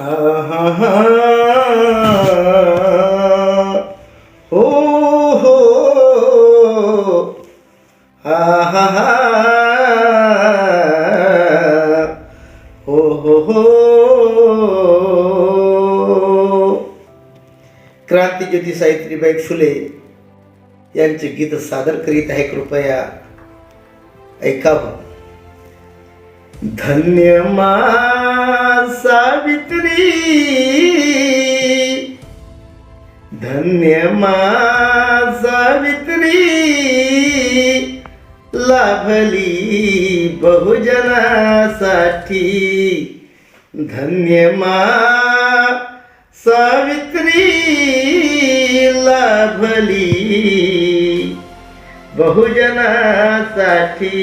हो हो हा. हा हा हो हो. हो क्रांतीज्योती सावित्रीबाई फुले यांचे गीत सादर करीत आहे कृपया ऐकावं. धन्य धन्य मा सावित्री लाभली बहुजनासाठी. धन्य मा सावित्री लाभली बहुजनासाठी.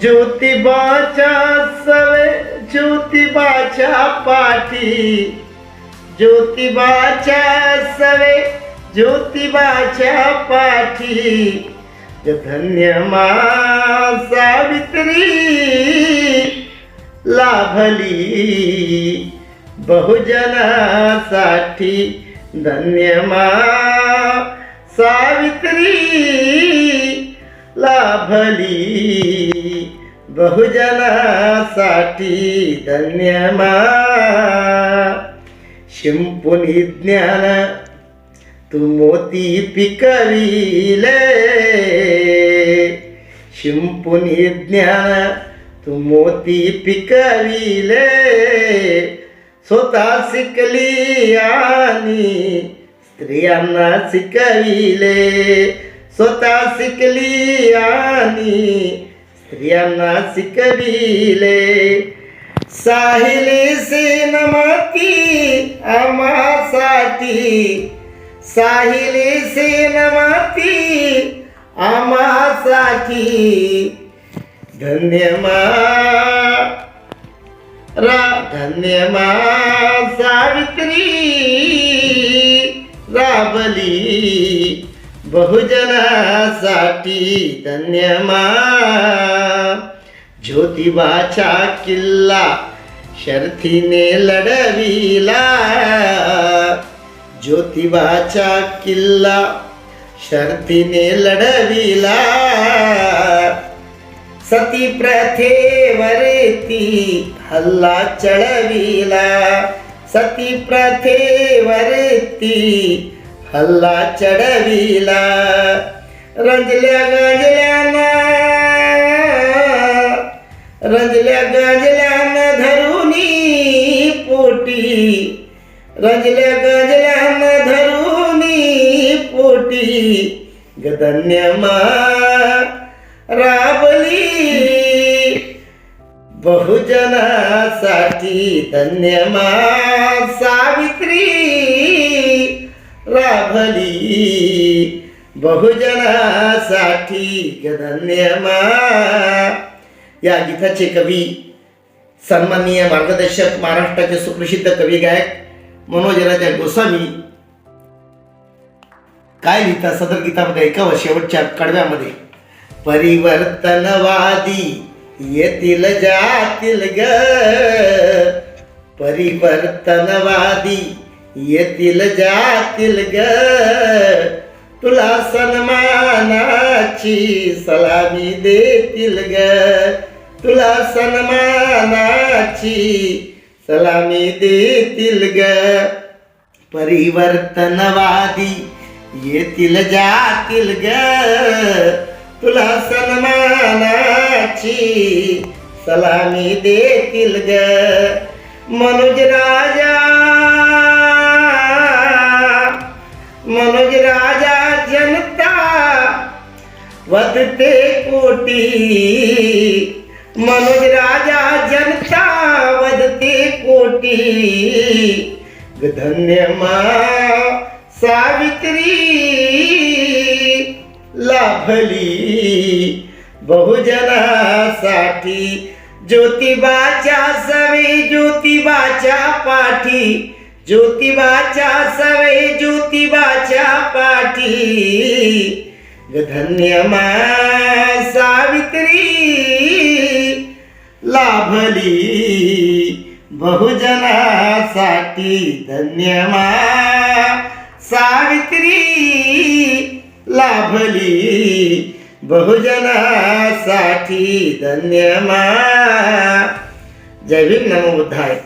ज्योतिबाच्या सवे ज्योतिबाच्या पाठी ज्योतिबाच्या सवे ज्योतिबाच्या पाठी धन्य मा सावित्री लाभली. बहुजनासाठी धन्य मा सावित्री लाभली. बहुजनासाठी धन्य मा शिंपुनी ज्ञान तू मोती पिकविले. शिंपुनी ज्ञान तू मोती पिकविले. स्वतः शिकली आणि स्त्रियांना शिकविले. स्वतः शिकली आणि स्त्रियांना शिकविले. साहिली सेनमती आम्हासाठी साहिली सेनमती आम्हासाठी धन्यमा रा धन्यमा सावित्री राबली बहुजनासाठी धन्यमा। ज्योतिबाचा किल्ला शर्थीने लढविला. ज्योतिबाचा किल्ला शर्थीने लढविला. सती प्रथेवरती हल्ला चढविला. सती प्रथेवरती हल्ला चढविला. रंजल्या गाजल्याना रंजल्या गाजल्यानं धरुनी पोटी. रंजल्या गाजल्यानं धरुनी पोटी. गदन्यमा राबली. बहुजनासाठी धन्यमा सावित्री राबली. बहुजनासाठी धन्यमा या गीताचे कवी सन्माननीय मार्गदर्शक महाराष्ट्राचे सुप्रसिद्ध कवी गायक मनोजराजा गोस्वामी काय लिहिता सदर गीतामध्ये? ऐकावं शेवटच्या कडव्यामध्ये. परिवर्तनवादी येतील जातील ग. परिवर्तनवादी येतील जातील ग. तुला सन्मानाची सलामी देतील ग. तुला सन्मानाची सलामी देतील ग. परिवर्तनवादी येतील जातील ग. तुला सन्मानाची सलामी देतील ग. मनोज राजा मनोज राजा जनता वदते कोटी. मनोज राजा जनता वदते कोटी धन्यमा सावित्री लाभली बहुजनासाठी ज्योतिबाच्या सवे ज्योतिबाच्या पाठी ज्योतिबाच्या सवे ज्योतिबाच्या पाठी. धन्यमा सावित्री लाभली बहुजनासाठी धन्यमा. सावित्री लाभली बहुजनासाठी धन्यमा. जय भीम नमो बुद्धाय.